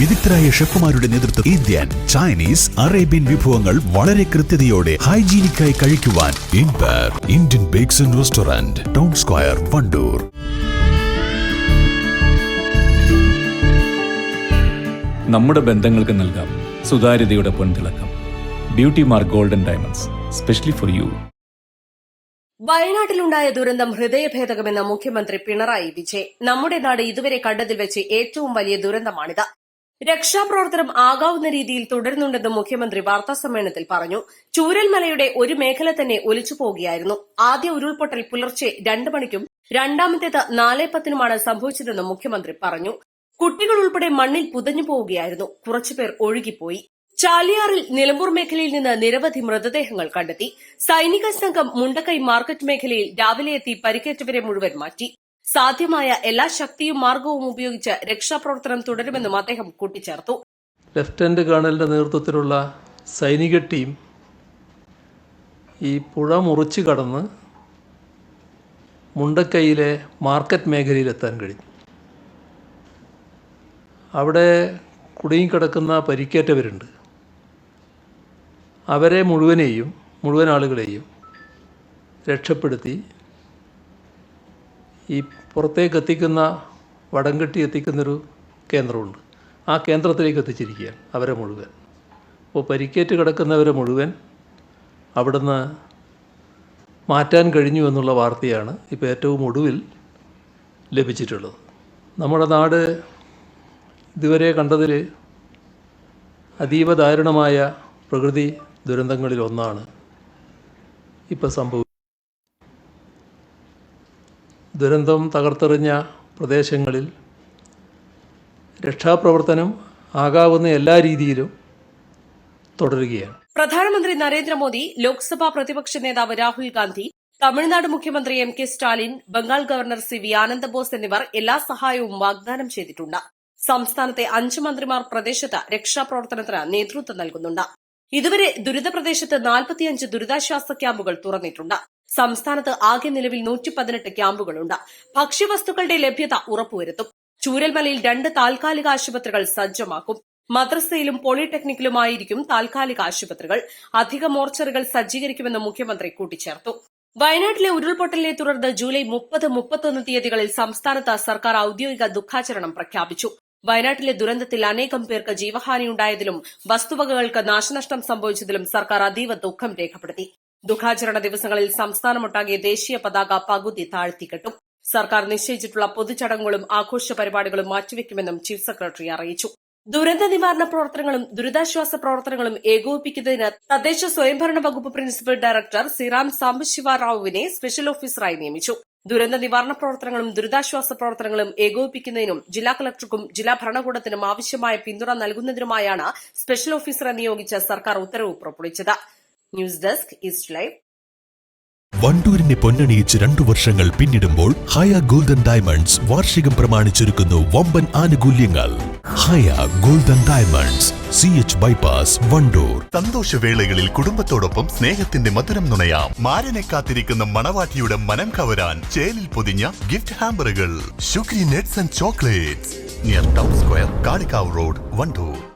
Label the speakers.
Speaker 1: വിദഗ്ധരായ ഷെഫുമാരുടെ നേതൃത്വം Indian Chinese Arabian വിഭവങ്ങൾ വളരെ കൃത്യതയോടെ ഹൈജീനിക്കായി കഴിക്കുവാൻ Indian Bakes and restaurant Town Square Wandoor.
Speaker 2: നമ്മുടെ ബന്ധങ്ങൾക്ക് നൽകാം സുതാര്യതയുടെ പൊൻതിളക്കം. Beauty Mark Golden Diamonds specially for you
Speaker 3: വയനാട്ടിലുണ്ടായ ദുരന്തം ഹൃദയഭേദകമെന്ന മുഖ്യമന്ത്രി പിണറായി വിജയൻ നമ്മുടെ നാട് ഇതുവരെ കണ്ടതിൽ വെച്ച് ഏറ്റവും വലിയ ദുരന്തമാണിത്. രക്ഷാപ്രവർത്തനം ആകാവുന്ന രീതിയിൽ തുടരുന്നുണ്ടെന്നും മുഖ്യമന്ത്രി വാർത്താ സമ്മേളനത്തിൽ പറഞ്ഞു. ചൂരൽമലയുടെ ഒരു മേഖല തന്നെ ഒലിച്ചു പോകുകയായിരുന്നു ആദ്യ ഉരുൾപൊട്ടൽ പുലർച്ചെ രണ്ട് മണിക്കും രണ്ടാമത്തേത് നാല് പത്തിനുമാണ് സംഭവിച്ചതെന്ന് മുഖ്യമന്ത്രി പറഞ്ഞു. കുട്ടികൾ ഉൾപ്പെടെ മണ്ണിൽ പുതഞ്ഞു പോവുകയായിരുന്നു. കുറച്ചുപേർ ഒഴുകിപ്പോയി. ചാലിയാറിൽ നിലമ്പൂർ മേഖലയിൽ നിന്ന് നിരവധി മൃതദേഹങ്ങൾ കണ്ടെത്തി. സൈനിക സംഘം മുണ്ടക്കൈ മാർക്കറ്റ് മേഖലയിൽ രാവിലെ എത്തി പരിക്കേറ്റവരെ മുഴുവൻ മാറ്റി. സാധ്യമായ എല്ലാ ശക്തിയും മാർഗവും ഉപയോഗിച്ച് രക്ഷാപ്രവർത്തനം തുടരുമെന്നും അദ്ദേഹം കൂട്ടിച്ചേർത്തു.
Speaker 4: ലഫ്റ്റനന്റ് കേണലിന്റെ നേതൃത്വത്തിലുള്ള സൈനിക ടീം ഈ പുഴ മുറിച്ചു കടന്ന് മുണ്ടക്കൈയിലെ മാർക്കറ്റ് മേഖലയിലെത്താൻ കഴിഞ്ഞു. അവിടെ കുടുങ്ങിക്കിടക്കുന്ന പരിക്കേറ്റവരുണ്ട്. അവരെ മുഴുവനെയും മുഴുവൻ ആളുകളെയും രക്ഷപ്പെടുത്തി ഈ പുറത്തേക്ക് എത്തിക്കുന്ന വടംകെട്ടി എത്തിക്കുന്നൊരു കേന്ദ്രമുണ്ട്. ആ കേന്ദ്രത്തിലേക്ക് എത്തിച്ചിരിക്കുകയാണ് അവരെ മുഴുവൻ. അപ്പോൾ പരിക്കേറ്റ് കിടക്കുന്നവരെ മുഴുവൻ അവിടുന്ന് മാറ്റാൻ കഴിഞ്ഞു എന്നുള്ള വാർത്തയാണ് ഇപ്പോൾ ഏറ്റവും ഒടുവിൽ ലഭിച്ചിട്ടുള്ളത്. നമ്മുടെ നാട് ഇതുവരെ കണ്ടതിൽ അതീവ ദാരുണമായ പ്രകൃതി ദുരന്തങ്ങളിലൊന്നാണ് ഇപ്പോൾ സംഭവിച്ചത് ദുരന്തം തകർത്തെറിഞ്ഞ പ്രദേശങ്ങളിൽ രക്ഷാപ്രവർത്തനം ആകാവുന്ന എല്ലാ രീതിയിലും തുടരുകയാണ്.
Speaker 3: പ്രധാനമന്ത്രി നരേന്ദ്രമോദി ലോക്സഭാ പ്രതിപക്ഷ നേതാവ് രാഹുൽ ഗാന്ധി തമിഴ്നാട് മുഖ്യമന്ത്രി M K Stalin Bengal governor C V Ananda Bose എന്നിവർ എല്ലാ സഹായവും വാഗ്ദാനം ചെയ്തിട്ടുണ്ട്. സംസ്ഥാനത്തെ അഞ്ച് മന്ത്രിമാർ പ്രദേശത്ത് രക്ഷാപ്രവർത്തനത്തിന് നേതൃത്വം നൽകുന്നുണ്ട്. ഇതുവരെ ദുരിതപ്രദേശത്ത് നാൽപ്പത്തിയഞ്ച് ദുരിതാശ്വാസ ക്യാമ്പുകൾ തുറന്നിട്ടുണ്ട്. സംസ്ഥാനത്ത് ആകെ നിലവിൽ നൂറ്റി പതിനെട്ട് ക്യാമ്പുകളുണ്ട്. ഭക്ഷ്യവസ്തുക്കളുടെ ലഭ്യത ഉറപ്പുവരുത്തും. ചൂരൽമലയിൽ രണ്ട് താൽക്കാലിക ആശുപത്രികൾ സജ്ജമാക്കും. മദ്രസയിലും പോളിടെക്നിക്കിലുമായിരിക്കും താൽക്കാലിക ആശുപത്രികൾ. അധിക മോർച്ചറികൾ സജ്ജീകരിക്കുമെന്ന് മുഖ്യമന്ത്രി കൂട്ടിച്ചേർത്തു. വയനാട്ടിലെ ഉരുൾപൊട്ടലിനെ തുടർന്ന് ജൂലൈ മുപ്പത് മുപ്പത്തൊന്ന് തീയതികളിൽ സംസ്ഥാനത്ത് സർക്കാർ ഔദ്യോഗിക ദുഃഖാചരണം പ്രഖ്യാപിച്ചു. വയനാട്ടിലെ ദുരന്തത്തിൽ അനേകം പേർക്ക് ജീവഹാനിയുണ്ടായതിലും വസ്തുവകകൾക്ക് നാശനഷ്ടം സംഭവിച്ചതിലും സർക്കാർ അതീവ ദുഃഖം രേഖപ്പെടുത്തി. ദുഃഖാചരണ ദിവസങ്ങളിൽ സംസ്ഥാനമൊട്ടാകെ ദേശീയ പതാക പകുതി താഴ്ത്തിക്കെട്ടും. സർക്കാർ നിശ്ചയിച്ചിട്ടുള്ള പൊതുചടങ്ങുകളും ആഘോഷ പരിപാടികളും മാറ്റിവെക്കുമെന്നും ചീഫ് സെക്രട്ടറി അറിയിച്ചു. ദുരന്ത നിവാരണ പ്രവർത്തനങ്ങളും ദുരിതാശ്വാസ പ്രവർത്തനങ്ങളും ഏകോപിപ്പിക്കുന്നതിന് തദ്ദേശ സ്വയംഭരണ വകുപ്പ് പ്രിൻസിപ്പൽ ഡയറക്ടർ സിറാം സാംബശിവ റാവുവിനെ സ്പെഷ്യൽ ഓഫീസറായി നിയമിച്ചു. ദുരന്ത നിവാരണ പ്രവർത്തനങ്ങളും ദുരിതാശ്വാസ പ്രവർത്തനങ്ങളും ഏകോപിപ്പിക്കുന്നതിനും ജില്ലാ കളക്ടർക്കും ജില്ലാ ഭരണകൂടത്തിനും ആവശ്യമായ പിന്തുണ നൽകുന്നതിനുമായാണ് സ്പെഷ്യൽ ഓഫീസറെ നിയോഗിച്ച് സർക്കാർ ഉത്തരവ് പുറപ്പെടുവിച്ചത്. News desk East Live.
Speaker 1: വണ്ടൂരിനെ പൊന്നണിയിച്ച് രണ്ടു വർഷങ്ങൾ പിന്നിടുമ്പോൾ ഹയ ഗോൾഡൻ ഡയമണ്ട്സ് വാർഷികം പ്രമാണിച്ചൊരുക്കുന്നു വമ്പൻ ആനുകൂല്യങ്ങൾ. Haya golden diamonds C H bypass Wandoor.
Speaker 5: സന്തോഷവേളകളിൽ കുടുംബത്തോടൊപ്പം സ്നേഹത്തിന്റെ മധുരം നുണയാം. മാരനെ കാത്തിരിക്കുന്ന മണവാട്ടിയുടെ മനം കവരാൻ ചേലിൽ പൊതിഞ്ഞ gift ഹാമ്പറുകൾ Shukri nuts and chocolates near Town Square Kalikavu road Wandoor.